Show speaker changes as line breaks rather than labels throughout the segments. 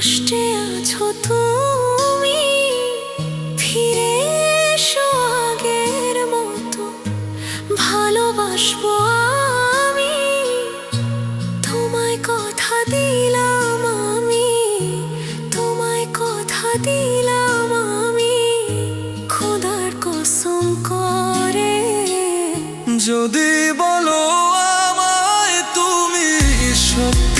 কষ্টে আছো তুমি? ফিরে এসো আগের মতো। ভালোবাসবো আমি। তোমায় কথা দিলাম আমি। তোমায় কথা দিলাম আমি। খোদার কসম করে।
যদি বলো আমায় তুমি সত্যি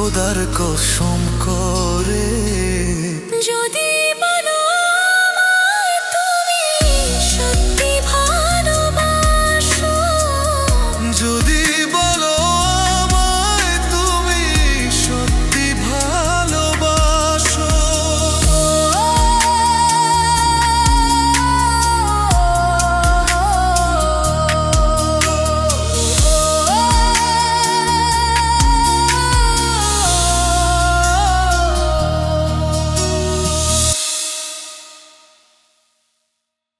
খোদার কসম করে